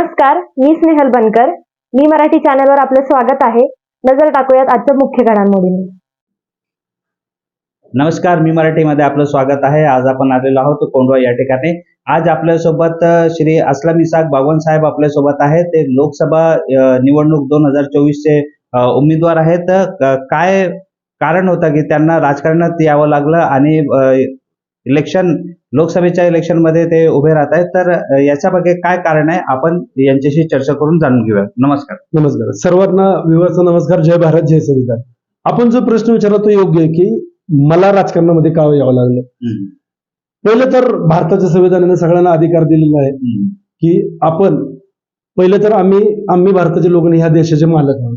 नमस्कार मी स्नेहल बनकर. मी मराठी चॅनलवर आपलं स्वागत आहे. नजर टाकूयात आजच्या मुख्य घडामोडींनी. नमस्कार मी मराठीमध्ये आपलं स्वागत आहे. आज आपण आलेलो आहोत कोंडवा या ठिकाणी. आज आपल्यासोबत श्री असलम इसाक बागवान साहेब आपल्यासोबत आहेत. ते लोकसभा निवडणूक दोन हजार चोवीसचे उमेदवार आहेत. काय कारण होतं की त्यांना राजकारणात यावं लागलं आणि इलेक्शन लोकसभेच्या इलेक्शनमध्ये ते उभे राहत आहेत. तर याच्या मागे काय कारण आहे? आपण यांच्याशी चर्चा करून जाणून घेऊया. नमस्कार. नमस्कार. सर्वांना विवाचा नमस्कार. जय भारत जय संविधान. आपण जो प्रश्न विचारला तो योग्य आहे की मला राजकारणामध्ये का यावं लागलं? पहिलं तर भारताच्या संविधानाने सगळ्यांना अधिकार दिलेला आहे की आपण पहिलं तर आम्ही आम्ही भारताचे लोक ह्या देशाचे मालक आहोत.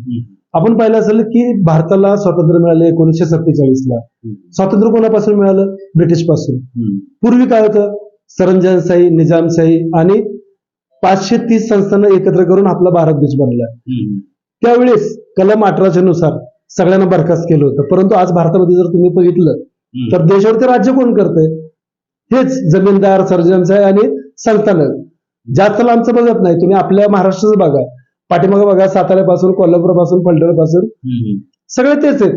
आपण पाहिलं असेल की भारताला स्वातंत्र्य मिळालं एकोणीसशे सत्तेचाळीस ला स्वातंत्र्य कोणापासून मिळालं? ब्रिटिशपासून पूर्वी काय होतं? सरंजानशाही निजामशाही आणि पाचशे तीस संस्थांना एकत्र करून आपला भारत देश बनला. त्यावेळेस कलम अठराशे नुसार सगळ्यांना बरखास्त केलं होतं. परंतु आज भारतामध्ये जर तुम्ही बघितलं तर देशावरती राज्य कोण करतंय? हेच जमीनदार सर्जनशाही आणि संस्थानक. जास्त लांबचं बघत नाही तुम्ही आपल्या महाराष्ट्राचं बघा. पाठीमागं बघा साताऱ्यापासून कोल्हापूरपासून पलटणपासून सगळे तेच आहेत.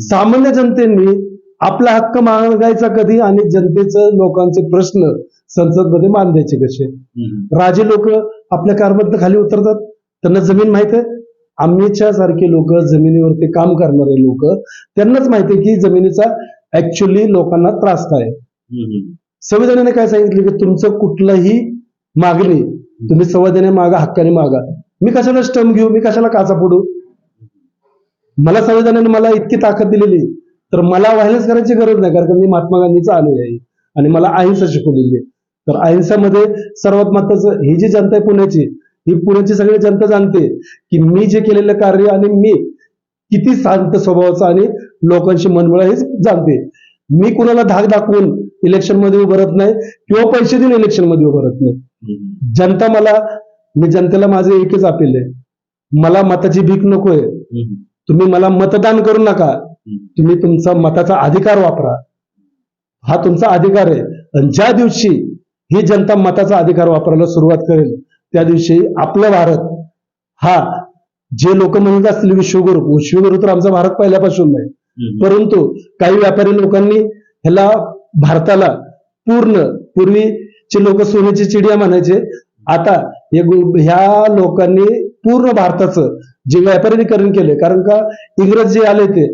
सामान्य जनतेने आपला हक्क मागायचा कधी आणि जनतेचं लोकांचे प्रश्न संसदमध्ये मांडायचे कसे? राजे लोक आपल्या कारमधनं खाली उतरतात. त्यांना जमीन माहीत आहे. आम्हीच्या सारखे लोक जमिनीवरती काम करणारे लोक त्यांनाच माहिती आहे की जमिनीचा ऍक्च्युली लोकांना त्रास काय आहे. संविधानाने काय सांगितलं की तुमचं कुठलंही मागणी तुम्ही संविधाने मागा हक्काने मागा. मी कशाला स्टम घेऊ? मी कशाला काचा फोडू? मला संविधानाने मला इतकी ताकद दिलेली तर मला व्हायलाच करायची गरज नाही कारण का मी महात्मा गांधीचा अनुयायी आहे. आणि मला अहिंसा शिकवलेली आहे. तर अहिंसामध्ये सर्वात महत्वाचं ही जी जनता आहे पुण्याची ही पुण्याची सगळी जनता जाणते की मी जे केलेलं कार्य आणि मी किती शांत स्वभावाचा आणि लोकांशी मनमिळा हेच जाणते. मी कुणाला धाक दाखवून इलेक्शनमध्ये उभं राहत नाही किंवा पैसे देऊन इलेक्शनमध्ये उभं राहत नाही. जनता मला मी जनतेला माझे एकच अपील आहे. मला मताची भीक नकोय. तुम्ही मला मतदान करू नका. तुम्ही तुमचा मताचा अधिकार वापरा. हा तुमचा अधिकार आहे. आणि ज्या दिवशी ही जनता मताचा अधिकार वापरायला सुरुवात करेल त्या दिवशी आपला भारत हा जे लोक म्हणत असतील विश्वगुरु विश्वगुरु तर आमचा भारत पहिल्यापासून नाही. परंतु काही व्यापारी लोकांनी ह्याला भारताला पूर्ण पूर्वीचे लोक सोन्याची चिडिया म्हणायचे. आता हे गो- ह्या लोकांनी पूर्ण भारताचं जे व्यापारीकरण केले कारण का इंग्रज जे आले ते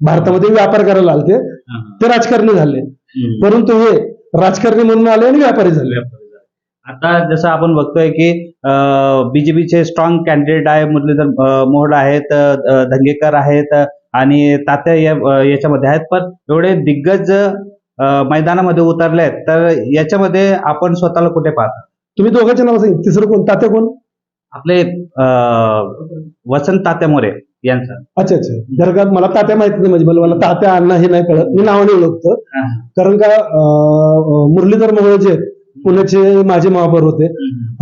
भारतामध्ये व्यापार करायला आले ते राजकारणी झाले. परंतु हे राजकारणी म्हणून आले आणि व्यापारी झाले. आता जसं आपण बघतोय की बीजेपीचे स्ट्रॉंग कॅन्डिडेट आहे मुरलीधर अं, मोहोळ आहेत धंगेकर आहेत आणि तात्या याच्यामध्ये आहेत. पण एवढे दिग्गज मैदानामध्ये उतरले आहेत तर याच्यामध्ये आपण स्वतःला कुठे पाहता? तुम्ही दोघांचे नाव सांगितलं तिसरं कोण? तात्या कोण? आपले अं, वसंत तात्या मोरे यांचं. अच्छा अच्छा. जर का मला तात्या माहीत नाही म्हणजे मला मला तात्या अण्णा हे नाही कळत. मी नावाने ओळखतो. कारण का अं, मुरलीधर मोहोळ जे आहेत, पुण्याचे माझे महापौर होते.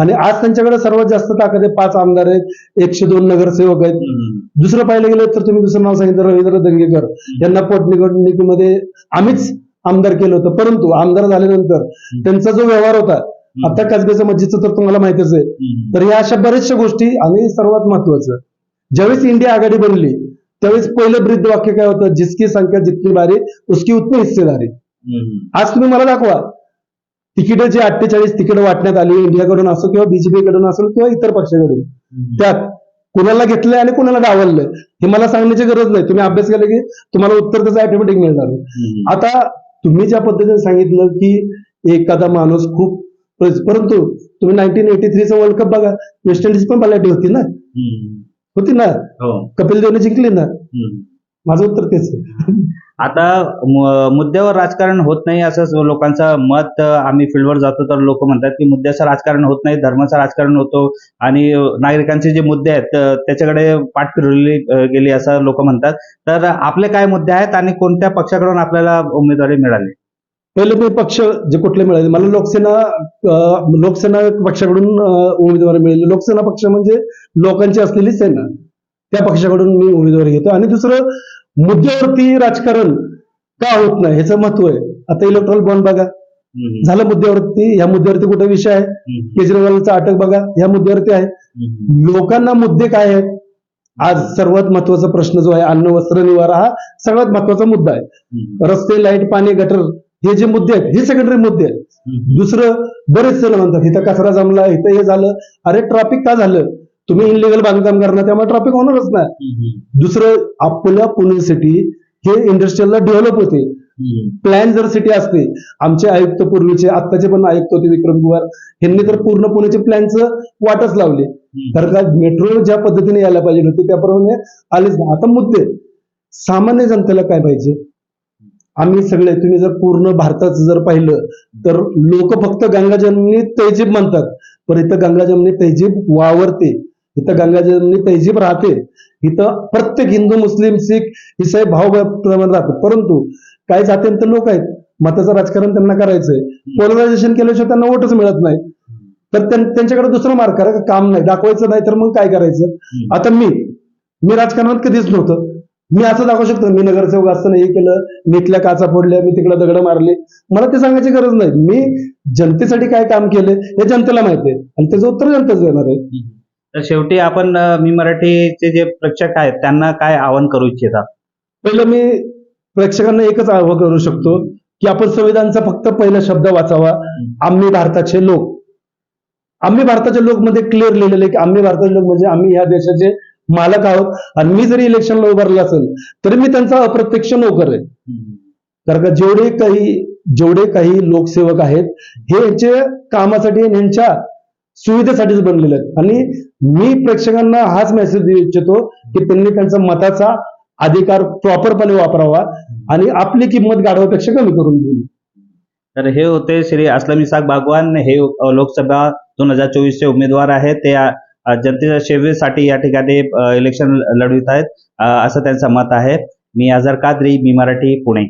आणि आज त्यांच्याकडे सर्वात जास्त ताकद आहे पाच आमदार आहेत एकशे दोन नगरसेवक आहेत. दुसरं पाहिलं गेलं तर तुम्ही दुसरं नाव सांगितलं रवींद्र दंगेकर. यांना पोटनिवडणुकीमध्ये आम्हीच आमदार केलं होतं. परंतु आमदार झाल्यानंतर त्यांचा जो व्यवहार होता आता कसब्याचं मस्जिदचं तर तुम्हाला माहितीच आहे. तर ह्या अशा बऱ्याचशा गोष्टी आणि सर्वात महत्वाचं ज्यावेळेस इंडिया आघाडी बनली त्यावेळेस पहिलं ब्रीद वाक्य काय होतं? जिसकी संख्या जितकी बारी उसकी उतनी हिस्सेदारी. आज तुम्ही मला दाखवा. तिकीट जे अठ्ठेचाळीस तिकीट वाटण्यात आली इंडियाकडून असो किंवा बीजेपी कडून असो किंवा इतर पक्षाकडून. त्यात कुणाला घेतलंय आणि कुणाला डावललंय हे मला सांगण्याची गरज नाही. तुम्ही अभ्यास केला की तुम्हाला उत्तर त्याचं ऑटोमॅटिक मिळणार. आता तुम्ही ज्या पद्धतीने सांगितलं की एखादा माणूस खूप परंतु तुम्ही नाईन्टीन एटी थ्रीचा वर्ल्ड कप बघा वेस्ट इंडिज पण बलाढ्य होती ना? होती ना? हो. कपिल देवने जिंकली ना? माझं उत्तर तेच आहे. आता मुद्द्यावर राजकारण होत नाही असं लोकांचं मत आम्ही फील्डवर जातो तर लोक म्हणतात की मुद्द्याचं राजकारण होत नाही धर्माचं राजकारण होतो आणि नागरिकांचे जे मुद्दे आहेत त्याच्याकडे पाठ फिरवली गेली असं लोक म्हणतात. तर आपले काय मुद्दे आहेत आणि कोणत्या पक्षाकडून आपल्याला उमेदवारी मिळाली? पहिले मी पक्ष जे कुठले मिळाले. मला लोकसेना लोकसेना पक्षाकडून उमेदवारी मिळाली. लोकसेना पक्ष म्हणजे लोकांची असलेली सेना. त्या पक्षाकडून मी उमेदवारी घेतो आणि दुसरं मुद्द्यावरती राजकारण का होत नाही ह्याचं महत्त्व आहे. आता इलेक्ट्रॉल बॉन्ड बघा. झालं मुद्द्यावरती या मुद्द्यावरती कुठे विषय आहे. केजरीवालचा अटक बघा या मुद्द्यावरती आहे. लोकांना मुद्दे काय आहेत? आज सर्वात महत्त्वाचा प्रश्न जो आहे अन्न वस्त्र निवारा हा सगळ्यात महत्त्वाचा मुद्दा आहे. रस्ते लाइट पाणी गटर हे जे मुद्दे आहेत हे सेकंडरी मुद्दे आहेत. दुसरं बरेच जण म्हणतात इथं कचरा जमला इथं हे झालं. अरे ट्रॅफिक का झालं? तुम्ही इनलिगल बांधकाम करणार त्यामुळे ट्रॅफिक होणारच नाही. दुसरं आपल्या पुणे सिटी हे इंडस्ट्रीयलला डेव्हलप होते. प्लॅन जर सिटी असते आमचे आयुक्त पूर्वीचे आत्ताचे पण आयुक्त होते विक्रम कुमार यांनी तर पूर्ण पुण्याचे प्लॅनचं वाटच लावले. कारण का मेट्रो ज्या पद्धतीने यायला पाहिजे होते त्याप्रमाणे आलेच आता मुद्दे सामान्य जनतेला काय पाहिजे? आम्ही सगळे तुम्ही जर पूर्ण भारताचं जर पाहिलं तर लोक फक्त गंगा जमनी तैजीब म्हणतात. पण इथं गंगा जमनी तैजीब वावरते. इथं गंगा जमनी तैजीब राहते. इथं प्रत्येक हिंदू मुस्लिम सिख इसाई भाव प्रमाणात राहतात परंतु काही जातींत लोक आहेत. मताचं राजकारण त्यांना करायचंय. पोलरायझेशन केल्याशिवाय त्यांना वोटच मिळत नाही तर त्यां- त्यांच्याकडे दुसरं मार्ग करा काम नाही. दाखवायचं नाही तर मग काय करायचं? आता मी मी राजकारणात कधीच नव्हतं. मी असं दाखवू शकतो मी नगरसेवक असताना हे केलं मी इथल्या काचा फोडल्या मी तिकडे दगड मारले. मला ते सांगायची गरज नाही. मी जनतेसाठी काय काम केलं हे जनतेला माहिती आहे. आणि त्याचं उत्तर जनतेच देणार आहे. तर शेवटी आपण अ, मी मराठीचे जे प्रेक्षक आहेत त्यांना काय आवाहन करू इच्छिता? पहिलं मी प्रेक्षकांना एकच आवाहन करू शकतो की आपण संविधानचा फक्त पहिला शब्द वाचावा. आम्ही भारताचे लोक. आम्ही भारताचे लोक मध्ये क्लिअर लिहिलेले की आम्ही भारताचे लोक म्हणजे आम्ही ह्या देशाचे मालक आहोत. आणि मी जरी इलेक्शनला उभारलं असेल तरी मी त्यांचा अप्रत्यक्ष नोकर आहे. कारण का जेवढे काही जेवढे काही लोकसेवक आहेत हे यांचे कामासाठी आणि यांच्या सुविधेसाठीच बनलेले आहेत. आणि मी प्रेक्षकांना हाच मेसेज देऊ इच्छितो की त्यांनी त्यांचा मताचा अधिकार प्रॉपरपणे वापरावा आणि आपली किंमत गाढवापेक्षा कमी करून घेईल तर हे होते श्री असलम इसाक बागवान. हे लोकसभा दोन हजार चोवीसचे उमेदवार आहेत. ते जनतेच्या सेवेसाठी या ठिकाणी इलेक्शन लढवित आहेत. असं त्यांचं मत आहे. मी आझार कादरी मी मराठी पुणे.